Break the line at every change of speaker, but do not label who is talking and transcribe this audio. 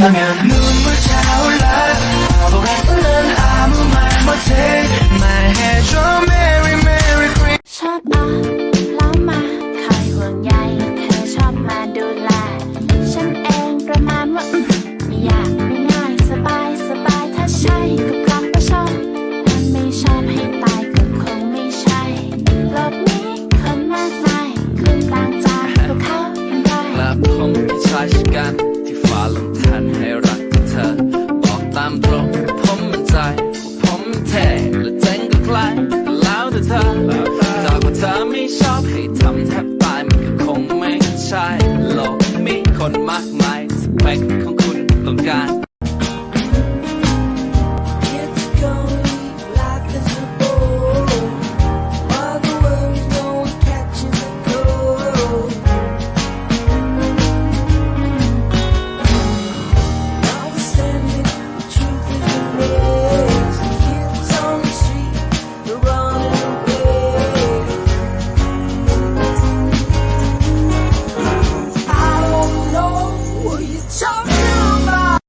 눈 just got
ชอบอ่แล้วมาคอห่วงใยเธอชอบมาดูแล ฉันเองประมาณว่าอืมอยากไม่ง่าสบายสบายถ้าใช่ก็เพรับว่าชอและไม่ชอบให้ตายก็คงไม่ใช่โลกนี้คนมามาคนกลางจานวเขาทำได้ละ
คงไม่ใช่กัน Podcast.